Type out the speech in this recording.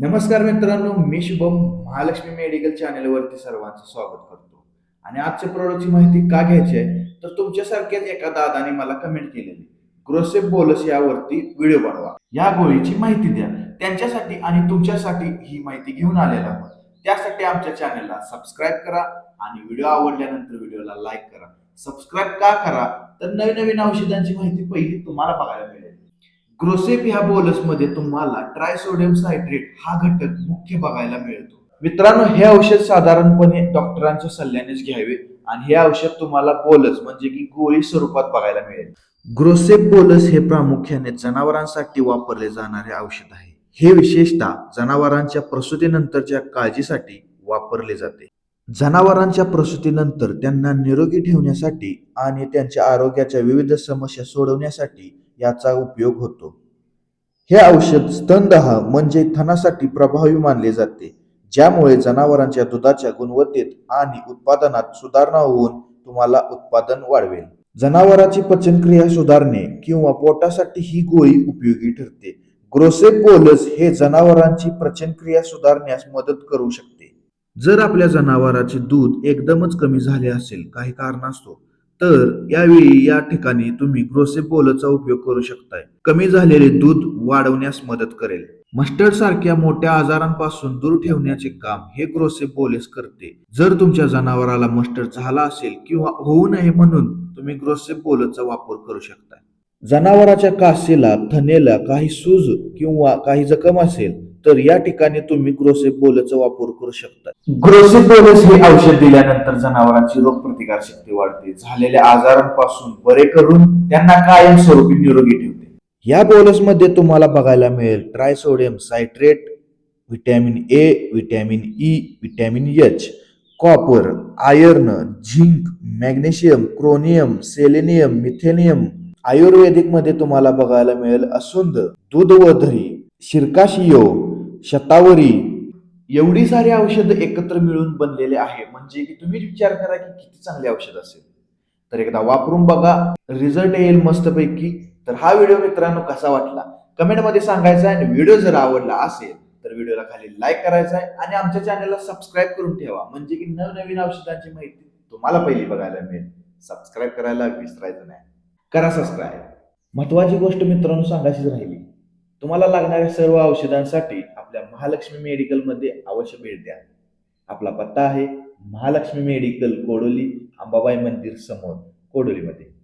नमस्कार मित्रांनो मी शुभम महालक्ष्मी मेडिकल चॅनलवरती सर्वांचं स्वागत करतो. आणि आजच्या प्रोडक्टची माहिती का घ्यायची आहे तर तुमच्यासारख्याच एका दादाने मला कमेंट केलेली. ग्रोसेप बोलस यावरती व्हिडिओ बनवा. या गोळीची माहिती द्या. त्यांच्यासाठी आणि तुमच्यासाठी ही माहिती घेऊन आलेला आहोत. त्यासाठी आमच्या चॅनलला सबस्क्राईब करा आणि व्हिडिओ आवडल्यानंतर व्हिडिओला लाईक करा. सबस्क्राईब का करा? तर नवीन नवीन औषधांची माहिती पहिली तुम्हाला बघायला मिळेल. ग्रोसेप ह्या बोलसमध्ये तुम्हाला ट्रायसोडियम सायट्रेट हा घटक मुख्य बघायला मिळतो. मित्रांनो हे औषध साधारणपणे डॉक्टरांच्या सल्ल्यानेच घ्यावे आणि हे औषध तुम्हाला बोलस म्हणजे की गोळी स्वरूपात बघायला मिळेल. ग्रोसेप बोलस हे प्रामुख्याने जनावरांसाठी वापरले जाणारे औषध आहे. हे विशेषतः जनावरांच्या प्रसूतीनंतरच्या काळजीसाठी वापरले जाते. जनावरांच्या प्रसूतीनंतर त्यांना निरोगी ठेवण्यासाठी आणि त्यांच्या आरोग्याच्या विविध समस्या सोडवण्यासाठी याचा उपयोग होतो. हे औषध स्तनदाह म्हणजे थनासाठी प्रभावी मानले जाते ज्यामुळे जनावरांच्या दुधाच्या गुणवत्तेत आणि उत्पादनात सुधारणा होऊन तुम्हाला उत्पादन वाढवेल. जनावरांची पचनक्रिया सुधारणे किंवा पोटासाठी ही गोळी उपयोगी ठरते. ग्रोसेपोलस हे जनावरांची पचनक्रिया सुधारण्यास मदत करू शकते. जर आपल्या जनावराचे दूध एकदमच कमी झाले असेल काही कारणास्तव तर यावेळी या ठिकाणी तुम्ही ग्रोसेपोलचा उपयोग करू शकताय. कमी झालेले दूध वाढवण्यास मदत करेल. मस्टर्ड सारख्या मोठ्या आजारांपासून दूर ठेवण्याचे काम हे ग्रोसेपोलिस करते. जर तुमच्या जनावराला मस्टर्ड झाला असेल किंवा होऊ नये म्हणून तुम्ही ग्रोसेपोलचा वापर करू शकता जनावराच्या कासेला थनेला काही सूज किंवा काही जखम असेल तर या ठिकाणी तुम्ही ग्रोसेपोलचा वापर करू शकता. ग्रोसेपोलस हे औषध दिल्यानंतर जनावरांची रोगप्रतिकार शक्ती वाढते. झालेल्या आजारांपासून बरे करून त्यांना कायमस्वरूपी निरोगी ठेवते. या बोलसमध्ये तुम्हाला बघायला मिळेल trisodium citrate vitamin A vitamin E vitamin H copper iron zinc magnesium chromium selenium मिथेनियम. आयुर्वेदिकमध्ये तुम्हाला बघायला मिळेल असुंद दूधवधरी शिरकाशियो शतावरी. एवढी सारी औषधं एकत्र मिळून बनलेले आहे. म्हणजे की तुम्ही विचार करा की किती चांगले औषध असेल. तर एकदा वापरून बघा. रिझल्ट येईल मस्तपैकी. तर हा व्हिडिओ मित्रांनो कसा वाटला? कमेंटमध्ये सांगायचा आहे आणि व्हिडिओ जर आवडला असेल तर व्हिडिओला खाली लाईक करायचा आहे आणि आमच्या चॅनलला सबस्क्राईब करून ठेवा. म्हणजे की नवनवीन औषधांची माहिती तुम्हाला पहिली बघायला मिळेल. सबस्क्राईब करायला विसरायचं नाही. करा सबस्क्राईब महत्वाची गोष्ट मित्रांनो सांगायचीच राहिली. तुम्हाला लागणाऱ्या सर्व औषधांसाठी महालक्ष्मी मेडिकलमध्ये अवश्य भेट द्या. आपला पत्ता आहे महालक्ष्मी मेडिकल कोडोली अंबाबाई मंदिर समोर कोडोलीमध्ये.